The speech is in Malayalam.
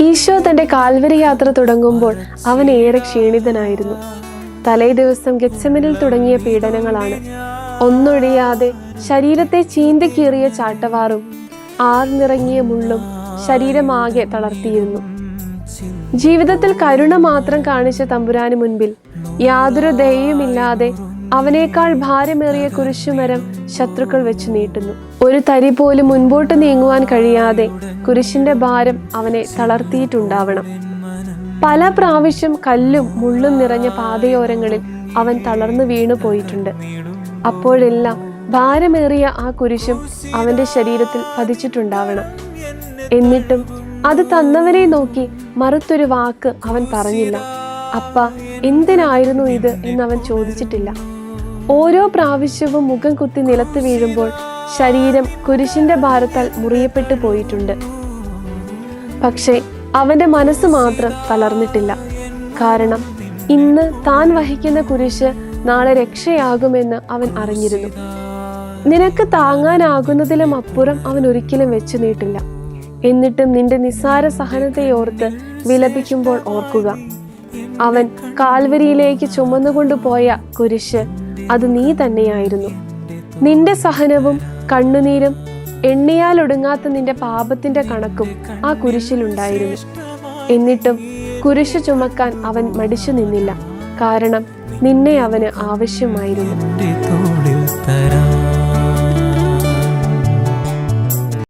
ഈശോ തന്റെ കാൽവരി യാത്ര തുടങ്ങുമ്പോൾ അവൻ ഏറെ ക്ഷീണിതനായിരുന്നു. തലേ ദിവസം ഗച്ചമനിൽ തുടങ്ങിയ പീഡനങ്ങളാണ്. ഒന്നൊഴിയാതെ ശരീരത്തെ ചീന്തിക്കീറിയ ചാട്ടവാറും ആർന്നിറങ്ങിയ മുള്ളും ശരീരമാകെ തളർത്തിയിരുന്നു. ജീവിതത്തിൽ കരുണ മാത്രം കാണിച്ച തമ്പുരാന് മുൻപിൽ യാതൊരു ദയയുമില്ലാതെ അവനേക്കാൾ ഭാരമേറിയ കുരിശുമരം ശത്രുക്കൾ വെച്ച് നീട്ടുന്നു. ഒരു തരി പോലും മുൻപോട്ട് നീങ്ങുവാൻ കഴിയാതെ കുരിശിന്റെ ഭാരം അവനെ തളർത്തിയിട്ടുണ്ടാവണം. പല പ്രാവശ്യം കല്ലും മുള്ളും നിറഞ്ഞ പാതയോരങ്ങളിൽ അവൻ തളർന്നു വീണു പോയിട്ടുണ്ട്. അപ്പോഴെല്ലാം ഭാരമേറിയ ആ കുരിശും അവന്റെ ശരീരത്തിൽ പതിച്ചിട്ടുണ്ടാവണം. എന്നിട്ടും അത് തന്നവനെ നോക്കി മറുത്തൊരു വാക്ക് അവൻ പറഞ്ഞില്ല. അപ്പ എന്തിനായിരുന്നു ഇത്? എന്ന് അവൻ ചോദിച്ചിട്ടില്ല. ഓരോ പ്രാവശ്യവും മുഖം കുത്തി നിലത്ത് വീഴുമ്പോൾ ശരീരം കുരിശിന്റെ ഭാരത്താൽ മുറിയപ്പെട്ടു പോയിട്ടുണ്ട്. പക്ഷേ അവന്റെ മനസ്സ് മാത്രം തളർന്നിട്ടില്ല. കാരണം ഇന്ന് താൻ വഹിക്കുന്ന കുരിശ് നാളെ രക്ഷയാകുമെന്ന് അവൻ അറിഞ്ഞിരുന്നു. നിനക്ക് താങ്ങാനാകുന്നതിലും അപ്പുറം അവൻ ഒരിക്കലും വെച്ചു നീട്ടില്ല. എന്നിട്ടും നിന്റെ നിസ്സാര സഹനത്തെ ഓർത്ത് വിലപിക്കുമ്പോൾ ഓർക്കുക. അവൻ കാൽവരിയിലേക്ക് ചുമന്നുകൊണ്ടു പോയ കുരിശ് അത് നീ തന്നെയായിരുന്നു. നിന്റെ സഹനവും കണ്ണുനീരും എണ്ണിയാൽ ഒടുങ്ങാത്ത നിന്റെ പാപത്തിന്റെ കണക്കും ആ കുരിശിലുണ്ടായിരുന്നു എന്നിട്ടും കുരിശ് ചുമക്കാൻ അവൻ മടിച്ചു നിന്നില്ല. കാരണം നിന്നെ അവന് ആവശ്യമായിരുന്നു.